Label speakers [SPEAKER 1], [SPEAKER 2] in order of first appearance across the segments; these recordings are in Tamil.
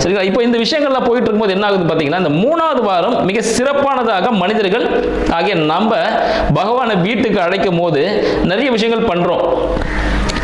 [SPEAKER 1] சரிங்களா? இப்போ இந்த விஷயங்கள்லாம் போயிட்டு இருக்கும்போது என்ன ஆகுது பார்த்தீங்கன்னா இந்த மூணாவது வாரம் மிக சிறப்பானதாக மனிதர்கள் ஆகிய நம்ம பகவானை வீட்டுக்கு அழைக்கும் போது நிறைய விஷயங்கள் பண்றோம்.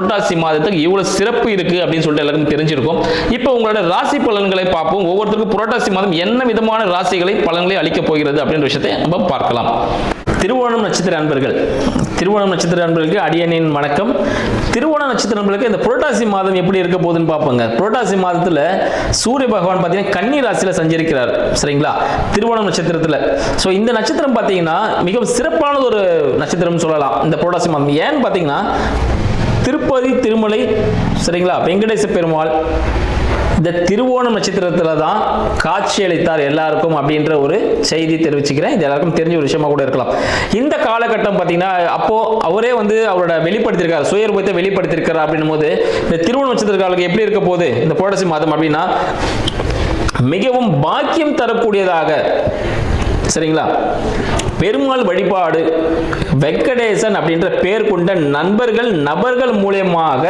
[SPEAKER 1] புரட்டாசி மாதத்துக்கு இவ்வளவு சிறப்பு இருக்கு அப்படின்னு சொல்லிட்டு எல்லாருக்கும் தெரிஞ்சிருக்கும். இப்போ உங்களோட ராசி பலன்களை பார்ப்போம். ஒவ்வொருத்தருக்கும் புரட்டாசி மாதம் என்ன விதமான ராசிகளை பலன்களை அளிக்க போகிறது அப்படின்ற விஷயத்தை நம்ம பார்க்கலாம். திருவோணம் நட்சத்திர அன்பர்கள். திருவோணம் நட்சத்திர அன்பர்களுக்கு அடியனின் வணக்கம். திருவோண நட்சத்திர அன்பர்களுக்கு இந்த புரட்டாசி மாதம் எப்படி இருக்க போகுதுன்னு பார்ப்போங்க. புரட்டாசி மாதத்தில் சூரிய பகவான் பார்த்தீங்கன்னா கன்னி ராசியில் சஞ்சரிக்கிறார். சரிங்களா? திருவோணம் நட்சத்திரத்தில். ஸோ இந்த நட்சத்திரம் பார்த்தீங்கன்னா மிகவும் சிறப்பானது ஒரு நட்சத்திரம்னு சொல்லலாம். இந்த புரட்டாசி மாதம். ஏன்னு பார்த்தீங்கன்னா திருப்பதி திருமலை சரிங்களா? வெங்கடேச பெருமாள் இந்த திருவோணம் நட்சத்திரத்தில் தான் காட்சி அளித்தார் எல்லாருக்கும் அப்படின்ற ஒரு செய்தி தெரிவிச்சுக்கிறேன். இது எல்லாருக்கும் தெரிஞ்ச ஒரு விஷயமா கூட இருக்கலாம். இந்த காலகட்டம் பார்த்தீங்கன்னா அப்போ அவரே வந்து அவரோட வெளிப்படுத்தியிருக்காரு சுயரூபத்தை வெளிப்படுத்தியிருக்காரு அப்படின்னும் போது இந்த திருவோணம் நட்சத்திரக்காரர்களுக்கு எப்படி இருக்க போகுது? இந்த புரட்டாசி மாதம் அப்படின்னா மிகவும் பாக்கியம் தரக்கூடியதாக சரிங்களா? பெருமாள் வழிபாடு வெங்கடேசன் அப்படின்ற பேர் கொண்ட நண்பர்கள் நபர்கள் மூலியமாக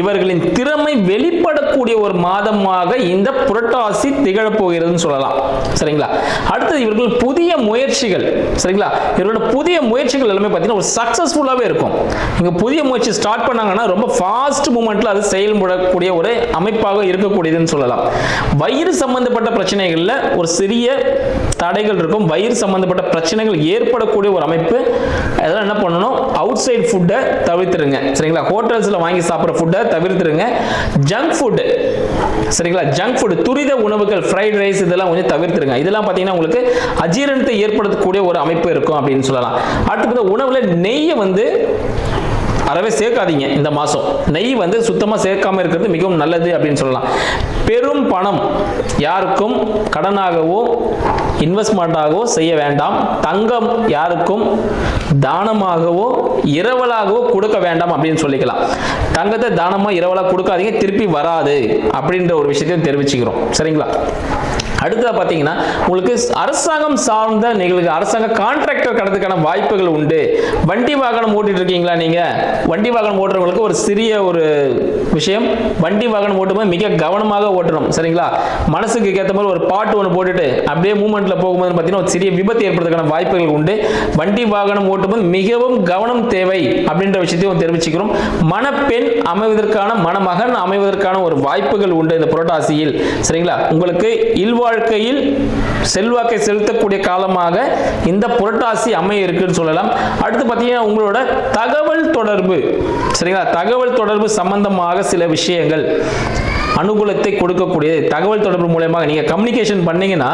[SPEAKER 1] இவர்களின் திறமை வெளிப்படக்கூடிய ஒரு மாதமாக இந்த புரட்டாசி திகழப்போகிறதுன்னு சொல்லலாம். சரிங்களா? அடுத்தது இவர்கள் புதிய முயற்சிகள். சரிங்களா? இவர்களோட புதிய முயற்சிகள் எல்லாமே பார்த்தீங்கன்னா ஒரு சக்ஸஸ்ஃபுல்லாகவே இருக்கும். இங்கே புதிய முயற்சி ஸ்டார்ட் பண்ணாங்கன்னா ரொம்ப ஃபாஸ்ட் மூமெண்ட்டில் அது செயல்படக்கூடிய ஒரு அமைப்பாக இருக்கக்கூடியதுன்னு சொல்லலாம். வயிறு சம்பந்தப்பட்ட பிரச்சனைகளில் ஒரு சிறிய தடைகள் இருக்கும். வயிறு சம்பந்தப்பட்ட பிரச்சனைகள் ஏற்படக்கூடிய ஒரு அமைப்பு. அதெல்லாம் என்ன பண்ணணும்? அவுட் சைட் ஃபுட்டை தவிர்த்துருங்க. சரிங்களா? ஹோட்டல்ஸில் வாங்கி சாப்பிட்ற ஃபுட்டை தவிர்த்துருங்க. ஜங்க் ஃபுட்டு சரிங்களா? ஜங்க் ஃபுட் துரித உணவுகள் ஃப்ரைட் ரைஸ் இதெல்லாம் கொஞ்சம் தவிர்த்துருங்க. இதெல்லாம் பார்த்தீங்கன்னா உங்களுக்கு அஜீரணத்தை ஏற்படுத்தக்கூடிய ஒரு அமைப்பு இருக்கும் அப்படின்னு சொல்லலாம். அடுத்து உணவில் நெய்யை வந்து அறவே சேர்க்காதீங்க இந்த மாதம் நெய் வந்து சுத்தமாக சேர்க்காமல் இருக்கிறது மிகவும் நல்லது அப்படின்னு சொல்லலாம். பெரும் பணம் யாருக்கும் கடனாகவோ இன்வெஸ்ட்மெண்ட்டாகவோ செய்ய வேண்டாம். தங்கம் யாருக்கும் தானமாகவோ இரவலாகவோ கொடுக்க வேண்டாம் அப்படின்னு சொல்லிக்கலாம். தங்கத்தை தானமாக இரவலாக கொடுக்காதீங்க திருப்பி வராது அப்படின்ற ஒரு விஷயத்தையும் தெரிவிச்சுக்கிறோம். சரிங்களா? அடுத்ததாக பார்த்தீங்கன்னா உங்களுக்கு அரசாங்கம் சார்ந்த நிகழ்வு அரசாங்க கான்ட்ராக்டர் கடத்துக்கான வாய்ப்புகள் உண்டு. வண்டி வாகனம் ஓட்டிட்டு இருக்கீங்களா நீங்கள் வண்டி வாகனம் ஓட்டுறவங்களுக்கு ஒரு சிறிய ஒரு விஷயம். வண்டி வாகனம் ஓட்டும்போது மிக கவனமாக ஓட்டணும் சரிங்களா? மனசுக்கு ஏற்ற மாதிரி ஒரு பாட்டு ஒன்று போட்டுட்டு அப்படியே மூமெண்ட்டில் போகும்போது பார்த்தீங்கன்னா ஒரு சிறிய விபத்து ஏற்படுறதுக்கான வாய்ப்புகள் உண்டு. வண்டி வாகனம் ஓட்டும்போது மிகவும் கவனம் தேவை அப்படின்ற விஷயத்தையும் தெரிவிச்சுக்கிறோம். மணப்பெண் அமைவதற்கான மணமகன் அமைவதற்கான ஒரு வாய்ப்புகள் உண்டு இந்த புரட்டாசியில் சரிங்களா? உங்களுக்கு வாழ்க்கையில் செல்வாக்கை செலுத்தக்கூடிய காலமாக இந்த புரட்டாசி அமைய இருக்குன்னு சொல்லலாம். அடுத்து பார்த்தீங்கன்னா உங்களோட தகவல் தொடர்பு. சரிங்களா? தகவல் தொடர்பு சம்பந்தமாக சில விஷயங்கள் அனுகூலத்தை கொடுக்கக்கூடிய தகவல் தொடர்பு மூலயமாக நீங்கள் கம்யூனிகேஷன் பண்ணீங்கன்னா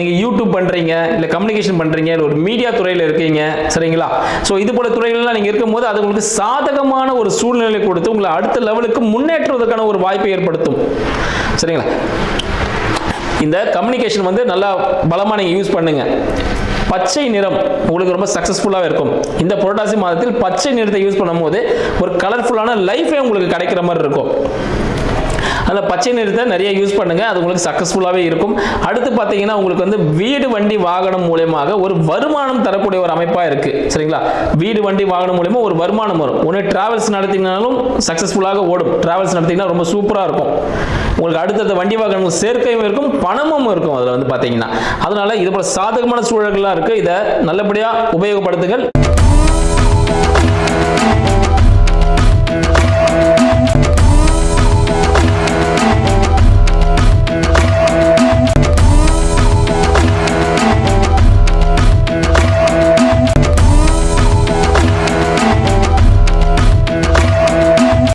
[SPEAKER 1] நீங்கள் யூடியூப் பண்ணுறீங்க இல்லை கம்யூனிகேஷன் பண்ணுறீங்க இல்லை ஒரு மீடியா துறையில் இருக்கீங்க சரிங்களா? ஸோ இது போல துறைகள்லாம் நீங்கள் இருக்கும்போது அது உங்களுக்கு சாதகமான ஒரு சூழ்நிலை கொடுத்து உங்களை அடுத்த லெவலுக்கு முன்னேற்றுவதற்கான ஒரு வாய்ப்பை ஏற்படுத்தும். சரிங்களா? இந்த கம்யூனிகேஷன் வந்து நல்லா பலமாக நீங்கள் யூஸ் பண்ணுங்க. பச்சை நிறம் உங்களுக்கு ரொம்ப சக்ஸஸ்ஃபுல்லாக இருக்கும். இந்த புரட்டாசி மாதத்தில் பச்சை நிறத்தை யூஸ் பண்ணும்போது ஒரு கலர்ஃபுல்லான லைஃபே உங்களுக்கு கிடைக்கிற மாதிரி இருக்கும். அந்த பச்சை நிறத்தை நிறைய யூஸ் பண்ணுங்க அது உங்களுக்கு சக்ஸஸ்ஃபுல்லாகவே இருக்கும். அடுத்து பார்த்தீங்கன்னா உங்களுக்கு வந்து வீடு வண்டி வாகனம் மூலயமாக ஒரு வருமானம் தரக்கூடிய ஒரு அமைப்பாக இருக்கு. சரிங்களா? வீடு வண்டி வாகனம் மூலயமா ஒரு வருமானம் வரும். ஒன்று டிராவல்ஸ் நடத்தினாலும் சக்ஸஸ்ஃபுல்லாக ஓடும். டிராவல்ஸ் நடத்திங்கன்னா ரொம்ப சூப்பராக இருக்கும். உங்களுக்கு அடுத்தடுத்த வண்டி வாகனங்கள் சேர்க்கையும் இருக்கும் பணமும் இருக்கும் அதில் வந்து பார்த்தீங்கன்னா. அதனால இது போல சாதகமான சூழல்கள்லாம் இருக்கு. இதை நல்லபடியாக உபயோகப்படுத்துங்கள்.